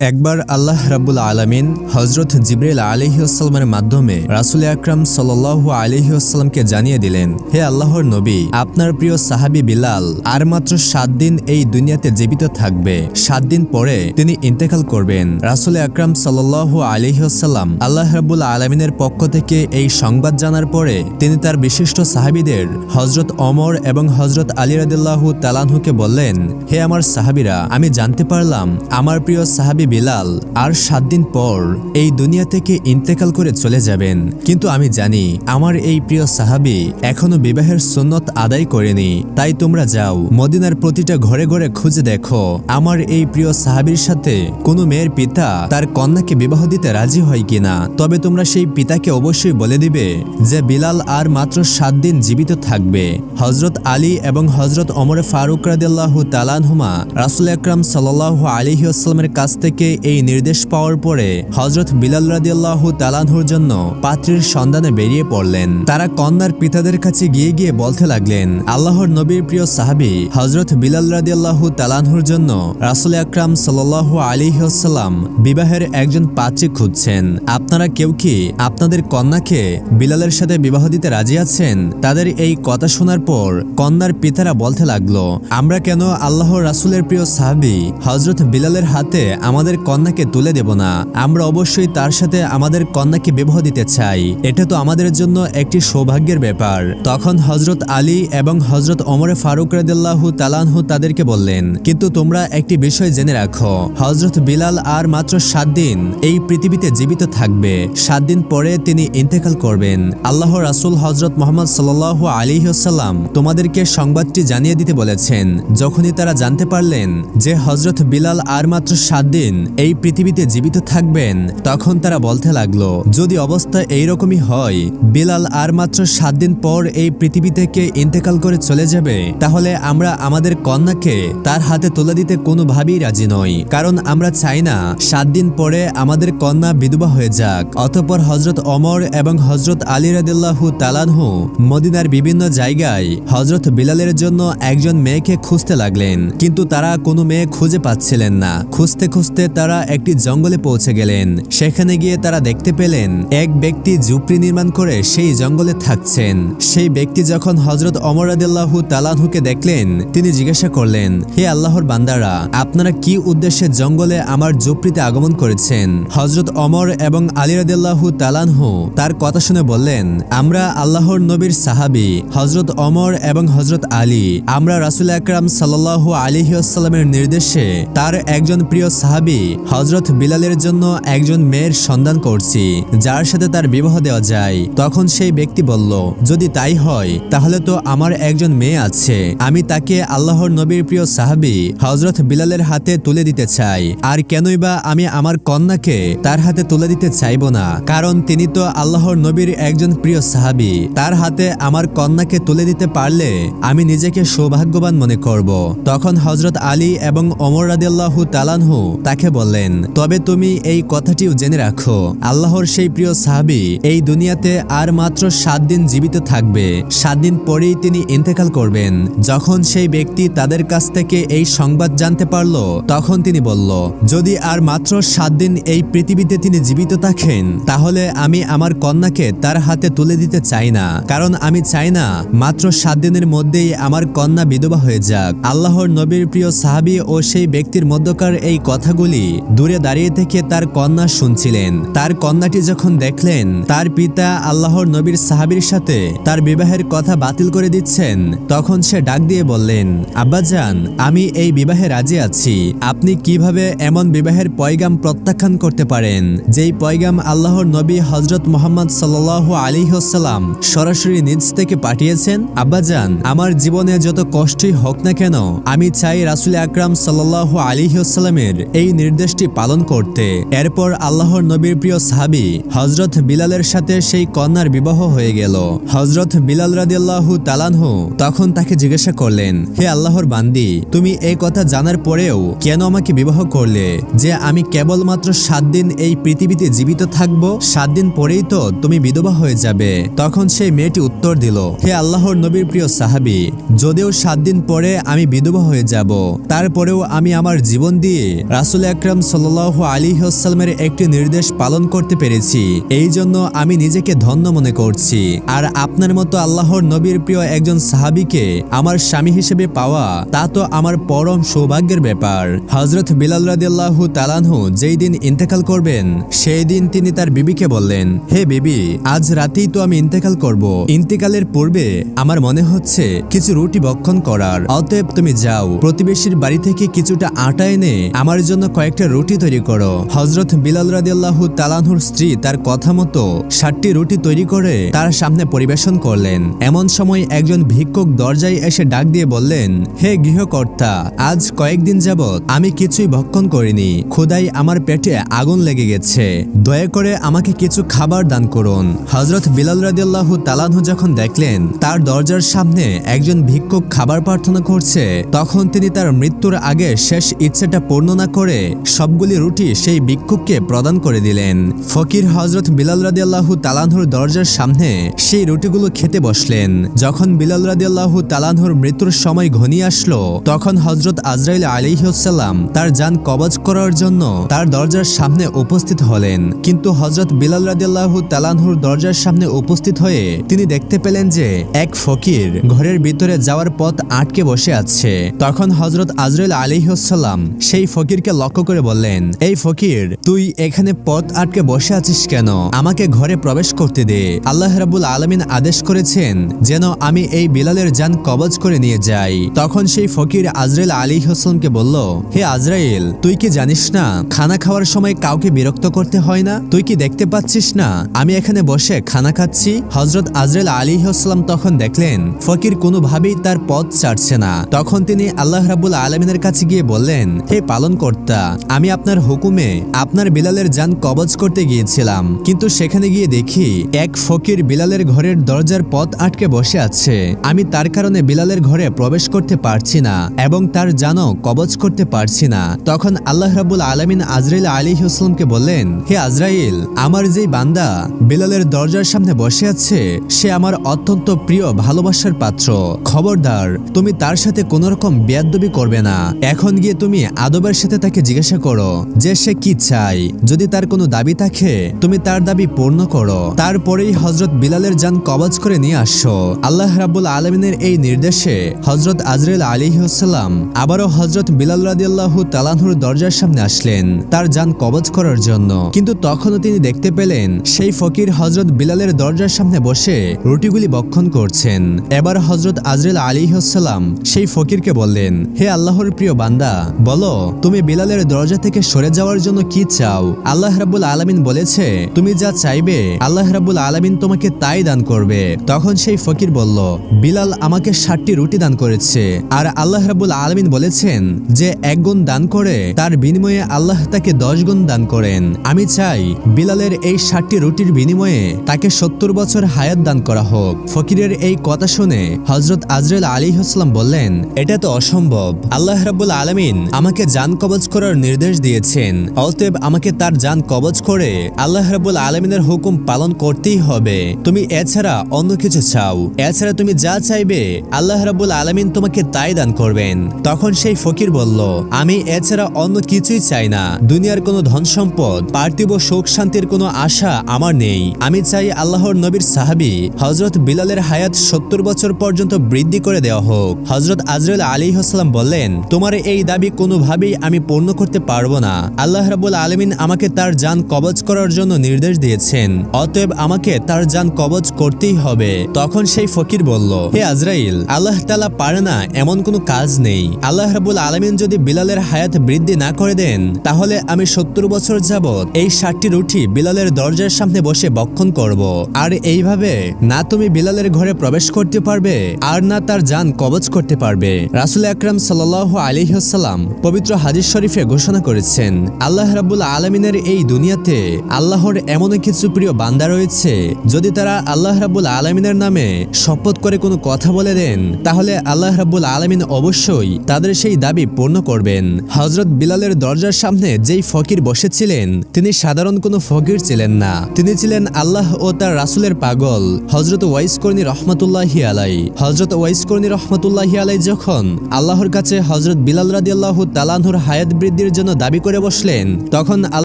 একবার আল্লাহ রাব্বুল আলমিন হজরত জিব্রাইল আলিহাস্লামের মাধ্যমে রাসুল আকরাম সাল্লু আলিহাস্লামকে জানিয়ে দিলেন, হে আল্লাহর নবী, আপনার প্রিয় সাহাবি বিলাল আর মাত্র সাত দিন এই দুনিয়াতে জীবিত থাকবে। সাত দিন পরে তিনি ইন্তেকাল করবেন। রাসুল আকরাম সাল্লু আলিহাস্লাম আল্লাহ রাব্বুল আলমিনের পক্ষ থেকে এই সংবাদ জানার পরে তিনি তার বিশিষ্ট সাহাবিদের হজরত অমর এবং হজরত আলী রাদিল্লাহু তালানহুকে বললেন, হে আমার সাহাবিরা, আমি জানতে পারলাম, আমার প্রিয় সাহাবি বিলাল, আর সাত দিন পর এই দুনিয়া থেকে ইন্তেকাল করে চলে যাবেন। কিন্তু আমি জানি, আমার এই প্রিয় সাহাবি এখনও বিবাহের সুন্নত আদায় করেনি। তাই তোমরা যাও, মদিনার প্রতিটা ঘরে ঘরে খুঁজে দেখো, আমার এই প্রিয় সাহাবির সাথে কোনো মেয়ের পিতা তার কন্যাকে বিবাহ দিতে রাজি হয় কিনা। তবে তোমরা সেই পিতাকে অবশ্যই বলে দিবে যে বিলাল আর মাত্র সাত দিন জীবিত থাকবে। হজরত আলী এবং হজরত অমর ফারুক রাদিল্লাহ তালানহুমা রাসুল আকরাম সাল্লাহ আলিহাস্লামের কাছ থেকে এই নির্দেশ পাওয়ার পরে হজরত বিলাল রাদিয়াল্লাহ তালানহুর জন্য পাত্রীর সন্ধানে বেরিয়ে পড়লেন। তারা কন্যার পিতাদের কাছে গিয়ে গিয়ে বলতে লাগলেন, আল্লাহর নবীর প্রিয় সাহাবি হজরত বিলাল রাদিয়াল্লাহ তালানহুর জন্য রাসুল আকরাম সাল্লাহ আলিহাস্লাম বিবাহের একজন পাত্রী খুঁজছেন। আপনারা কেউ কি আপনাদের কন্যাকে বিলালের সাথে বিবাহ দিতে রাজি আছেন? তাদের এই কথা শোনার পর কন্যার পিতারা বলতে লাগল, আমরা কেন আল্লাহর রাসুলের প্রিয় সাহাবি হজরত বিলালের হাতে আমাদের কন্যাকে তুলে দেব না। আমরা অবশ্যই তার সাথে আমাদের কন্যাকে বিবাহ দিতে চাই। এটা তো আমাদের জন্য একটি সৌভাগ্যের ব্যাপার। তখন হজরত আলী এবং হজরত অমরে ফারুক রাদিল্লাহু তালানহু তাদেরকে বললেন, কিন্তু তোমরা একটি বিষয় জেনে রাখো। হজরত বিলাল আর মাত্র সাত দিন এই পৃথিবীতে জীবিত থাকবে। সাত দিন পরে তিনি ইন্তেকাল করবেন। আল্লাহ রাসুল হজরত মোহাম্মদ সাল্লাহ আলিহাসাল্লাম তোমাদেরকে সংবাদটি জানিয়ে দিতে বলেছেন। যখনই তারা জানতে পারলেন যে হজরত বিলাল আর মাত্র সাত দিন এই পৃথিবীতে জীবিত থাকবেন, তখন তারা বলতে লাগল, যদি অবস্থা এইরকমই হয়, বিলাল আর মাত্র সাত দিন পর এই পৃথিবী থেকে ইন্তেকাল করে চলে যাবে, তাহলে আমরা আমাদের কন্যাকে তার হাতে তুলে দিতে কোনোভাবেই রাজি নই। কারণ আমরা চাই না, সাত দিন পরে আমাদের কন্যা বিধবা হয়ে যাক। অতপর হজরত অমর এবং হজরত আলী রাদিল্লাহু তালানহু মদিনার বিভিন্ন জায়গায় হজরত বিলালের জন্য একজন মেয়েকে খুঁজতে লাগলেন। কিন্তু তারা কোনো মেয়ে খুঁজে পাচ্ছিলেন না। খুঁজতে খুঁজতে তারা একটি জঙ্গলে পৌঁছে গেলেন। সেখানে গিয়ে তারা দেখতে পেলেন, এক ব্যক্তি ঝুপড়ি নির্মাণ করে সেই জঙ্গলে থাকছেন। সেই ব্যক্তি যখন হজরত অমর রাদিল্লাহু তালানহুকে দেখলেন, তিনি জিজ্ঞাসা করলেন, হে আল্লাহর বান্দারা, আপনারা কি উদ্দেশ্যে জঙ্গলে আমার ঝুপড়িতে আগমন করেছেন? হজরত অমর এবং আলী রাদিল্লাহু তালানহু তার কথা শুনে বললেন, আমরা আল্লাহর নবীর সাহাবি হজরত অমর এবং হজরত আলী। আমরা রাসুল আকরাম সাল্লাহ আলিহাস্লামের নির্দেশে তার একজন প্রিয় সাহাবি হজরত বিলালের জন্য একজন মেয়ের সন্ধান করছি, যার সাথে তার বিবাহ দেওয়া যায়। তখন সেই ব্যক্তি বলল, যদি তাই হয়, তাহলে তো আমার একজন মেয়ে আছে। আমি তাকে আল্লাহর নবীর প্রিয় সাহাবি হজরত বিলালের হাতে তুলে দিতে চাই। আর কেনই বা আমি আমার কন্যাকে তার হাতে তুলে দিতে চাইব না? কারণ তিনি তো আল্লাহর নবীর একজন প্রিয় সাহাবি। তার হাতে আমার কন্যাকে তুলে দিতে পারলে আমি নিজেকে সৌভাগ্যবান মনে করব। তখন হজরত আলী এবং অমর রাদিল্লাহু তালানহু তাকে বললেন, তবে তুমি এই কথাটিও জেনে রাখো, আল্লাহর সেই প্রিয় সাহাবি এই দুনিয়াতে আর মাত্র সাত দিন জীবিত থাকবে। সাত দিন পরেই তিনি ইন্তেকাল করবেন। যখন সেই ব্যক্তি তাদের কাছ থেকে এই সংবাদ জানতে পারল, তখন তিনি বলল, যদি আর মাত্র সাত দিন এই পৃথিবীতে তিনি জীবিত থাকেন, তাহলে আমি আমার কন্যাকে তার হাতে তুলে দিতে চাই না। কারণ আমি চাই না, মাত্র সাত দিনের মধ্যেই আমার কন্যা বিধবা হয়ে যাক। আল্লাহর নবীর প্রিয় সাহাবি ও সেই ব্যক্তির মধ্যকার এই কথাগুলি দূরে দাঁড়িয়ে থেকে তার কন্যা শুনছিলেন। তার কন্যাটি যখন দেখলেন, তার পিতা আল্লাহর নবীর সাহাবির সাথে তার বিবাহের কথা বাতিল করে দিচ্ছেন, তখন সে ডাক দিয়ে বললেন আব্বাজান আমি এই বিবাহে রাজি আছি। আপনি কীভাবে এমন বিবাহের পয়গাম প্রত্যাখ্যান করতে পারেন, যেই পয়গাম আল্লাহর নবী হজরত মোহাম্মদ সাল্লাহ আলিহাসাল্লাম সরাসরি নিজ থেকে পাঠিয়েছেন? আব্বাজান আমার জীবনে যত কষ্টই হোক না কেন, আমি চাই রাসুল আকরাম সাল্লাহ আলিহাসাল্লামের এই নির্দেশটি পালন করতে। এরপর আল্লাহর নবীর প্রিয় সাহাবি হজরত বিলালের সাথে সেই কন্যার বিবাহ হয়ে গেল। হজরত বিলাল রাদিয়াল্লাহু তালানহু তখন তাকে জিজ্ঞাসা করলেন, হে আল্লাহর বান্দি, তুমি এই কথা জানার পরেও কেন আমাকে বিবাহ করলে? যে আমি কেবলমাত্র সাত দিন এই পৃথিবীতে জীবিত থাকব, সাত দিন পরেই তো তুমি বিধবা হয়ে যাবে। তখন সেই মেয়েটি উত্তর দিল, হে আল্লাহর নবীর প্রিয় সাহাবি, যদিও সাত দিন পরে আমি বিধবা হয়ে যাব, তারপরেও আমি আমার জীবন দিয়ে রাসুল আকরাম সাল্লাহ আলী আসসালামের একটি নির্দেশ পালন করতে পেরেছি। এই জন্য আমি নিজেকে ধন্য মনে করছি। আর আপনার মতো আল্লাহর নবীর প্রিয় একজন সাহাবিকে আমার স্বামী হিসেবে পাওয়া, তা তো আমার পরম সৌভাগ্যের ব্যাপার। হজরত বিলাল রাদিয়াল্লাহু তালানহু যেই দিন ইন্তেকাল করবেন, সেই দিন তিনি তার বিবিকে বললেন, হে বিবি, আজ রাতেই তো আমি ইন্তেকাল করব। ইন্তেকালের পূর্বে আমার মনে হচ্ছে কিছু রুটি বক্ষণ করার। অতএব তুমি যাও। প্রতিবেশীর বাড়ি থেকে কিছুটা আটা এনে আমার জন্য কয়েকটা রুটি তৈরি করো। হজরত বিলাল রাদিয়াল্লাহু তালানহুর স্ত্রী তার কথা মতো ষাটটি রুটি তৈরি করে তার সামনে পরিবেশন করলেন। এমন সময় একজন ভিক্ষুক দরজায় এসে ডাক দিয়ে বললেন, হে গৃহকর্তা, আজ কয়েকদিন যাবৎ আমি কিছুই ভক্ষণ করিনি। খোদাই আমার পেটে আগুন লেগে গেছে। দয়া করে আমাকে কিছু খাবার দান করুন। হজরত বিলাল রাদিয়াল্লাহু তালানহু যখন দেখলেন তার দরজার সামনে একজন ভিক্ষুক খাবার প্রার্থনা করছে, তখন তিনি তার মৃত্যুর আগে শেষ ইচ্ছেটা পূর্ণ না করে সবগুলি রুটি সেই ভিক্ষুককে প্রদান করে দিলেন। ফকির হজরত বিলাল রাদিয়াল্লাহু তালানহুর দরজার সামনে সেই রুটিগুলো খেতে বসলেন। যখন বিলাল রাদিয়াল্লাহু তালানহুর মৃত্যুর সময় ঘনিয়ে আসলো, তখন হজরত আজরাইল আলিহাসাল্লাম তার যান কবজ করার জন্য তার দরজার সামনে উপস্থিত হলেন। কিন্তু হজরত বিলাল রাদিয়াল্লাহু তালানহুর দরজার সামনে উপস্থিত হয়ে তিনি দেখতে পেলেন যে এক ফকির ঘরের ভিতরে যাওয়ার পথ আটকে বসে আছে। তখন হজরত আজরাইল আলিহাসাল্লাম সেই ফকিরকে লক্ষ্য করে বললেন, এই ফকির, তুই এখানে পথ আটকে বসে আছিস কেন? আমাকে ঘরে প্রবেশ করতে দে। আল্লাহ রাবুল আলমিন আদেশ করেছেন যেন আমি এই বিলালের যান কবজ করে নিয়ে যাই। তখন সেই ফকির আজরাইল আলী হোসেনকে বলল, হে আজরাইল, তুই কি জানিস না, খানা খাওয়ার সময় কাউকে বিরক্ত করতে হয় না? তুই কি দেখতে পাচ্ছিস না? আমি এখানে বসে খানা খাচ্ছি। হজরত আজরাইল আলী হোসলাম তখন দেখলেন, ফকির কোনোভাবেই তার পথ ছাড়ছে না। তখন তিনি আল্লাহ রাবুল আলমিনের কাছে গিয়ে বললেন, হে পালন কর্তা আমি আপনার হুকুমে আপনার বিলালের যান কবজ করতে গিয়েছিলাম, কিন্তু সেখানে গিয়ে দেখি এক ফকির বিলালের ঘরের দরজার পথ আটকে বসে আছে। আমি তার কারণে বিলালের ঘরে প্রবেশ করতে পারছি না এবং তার জানও কবজ করতে পারছি না। তখন আল্লাহ রাবুল আলমিন আজরাইল আলী হোসলামকে বললেন, হে আজরাইল, আমার যেই বান্দা বিলালের দরজার সামনে বসে আছে, সে আমার অত্যন্ত প্রিয় ভালোবাসার পাত্র। খবরদার, তুমি তার সাথে কোনো রকম বেয়াদবি করবে না। এখন গিয়ে তুমি আদবের সাথে তাকে জিজ্ঞাসা করো যে সে কি চাই যদি তার কোনো দাবি থাকে, তুমি তার দাবি পূর্ণ করো। তারপরেই হজরত বিলালের যান কবজ করে নিয়ে আসো। আল্লাহ রাবুল আলমিনের এই নির্দেশে হজরত আজরেল আলিহাসাল্লাম আবারও হজরত বিলাল রাদিয়াল্লাহু তালানহুর দরজার সামনে আসলেন তার যান কবজ করার জন্য। কিন্তু তখনও তিনি দেখতে পেলেন, সেই ফকির হজরত বিলালের দরজার সামনে বসে রুটিগুলি বক্ষণ করছেন। এবার হজরত আজরেল আলিহাসাল্লাম সেই ফকিরকে বললেন, হে আল্লাহর প্রিয় বান্দা, বলো, তুমি বিলালের দরজা থেকে সরে যাওয়ার জন্য কি চাও? আল্লাহ রাবুল আলমিন বলেছে, তুমি যা চাইবে, আল্লাহ রাবুল আলমিন তোমাকে তাই দান করবে। তখন সেই ফকির বলল, বিলাল আমাকে ষাটটি রুটি দান করেছে। আর আল্লাহ রাবুল আলমিন বলেছেন যে, এক গুণ দান করে, তার বিনিময়ে আল্লাহ তাকে দশ গুণ দান করেন। আমি চাই, বিলালের এই ষাটটি রুটির বিনিময়ে তাকে সত্তর বছর হায়াত দান করা হোক। ফকিরের এই কথা শুনে হজরত আজরেল আলী হাসলাম বললেন, এটা তো অসম্ভব। আল্লাহ রাবুল আলমিন আমাকে জান কবজ করার নির্দেশ দিয়েছেন। অতএব আমাকে তার জান কবজ করে আল্লাহ রাবুল আলমিনের হুকুম পালন করতেই হবে। তুমি এছাড়া অন্য কিছু চাও। এছাড়া তুমি যা চাইবে, আল্লাহ রাবুল আলমিন তোমাকে তাই দান করবেন। তখন সেই ফকির বলল, আমি এছাড়া অন্য কিছুই চাই না। দুনিয়ার কোনো ধন সম্পদ, পার্থিব সুখ শান্তির কোনো আশা আমার নেই। আমি চাই আল্লাহর নবীর সাহাবি হজরত বিলালের হায়াত সত্তর বছর পর্যন্ত বৃদ্ধি করে দেওয়া হোক। হজরত আজরুল আলী হাসলাম বললেন, তোমার এই দাবি কোনোভাবেই আমি পূর্ণ করতে পারব না। আল্লাহ রাবুল আলমিন আমাকে তার যান কবজ করার জন্য নির্দেশ দিয়েছেন। অতএব আমাকে তার যান কবজ করতেই হবে। তখন সেই ফকির বলল, হে আজরাইল, আল্লাহ তালা পারে না, এমন কোনো কাজ নেই। আল্লাহ রাবুল আলমিন যদি বিলালের হায়াত বৃদ্ধি না করে দেন, তাহলে আমি সত্তর বছর যাবৎ এই ষাটটি রুটি বিলালের দরজার সামনে বসে বক্ষণ করব। আর এইভাবে না তুমি বিলালের ঘরে প্রবেশ করতে পারবে, আর না তার যান কবজ করতে পারবে। রাসুল আকরাম সাল্লাহ আলিহাসাল্লাম পবিত্র হাদিস শরীফে ঘোষণা করেছেন, আল্লাহ রাবুল আলমিনের এই দুনিয়াতে আল্লাহর এমন কিছু প্রিয় বান্দা রয়েছে, যদি তারা আল্লাহ রাবুল আলমিনের নামে শপথ করে কোনো কথা বলে দেন, তাহলে আল্লাহ রাবুল আলমিন অবশ্যই তাদের সেই দাবি পূর্ণ করবেন। হজরত বিলালের দরজার সামনে যেই ফকির বসেছিলেন, তিনি সাধারণ কোনো ফকির ছিলেন না। তিনি ছিলেন আল্লাহ ও তার রাসুলের পাগল হজরত ওয়াইস কর্নি রহমতুল্লাহি আলাই হজরত ওয়াইস কর্নি রহমতুল্লাহি আলাই যখন আল্লাহর কাছে হজরত বিলাল রাদি আল্লাহ তালানহুর হায়াত বৃদ্ধি বৃদ্ধির জন্য দাবি করে বসলেন তখন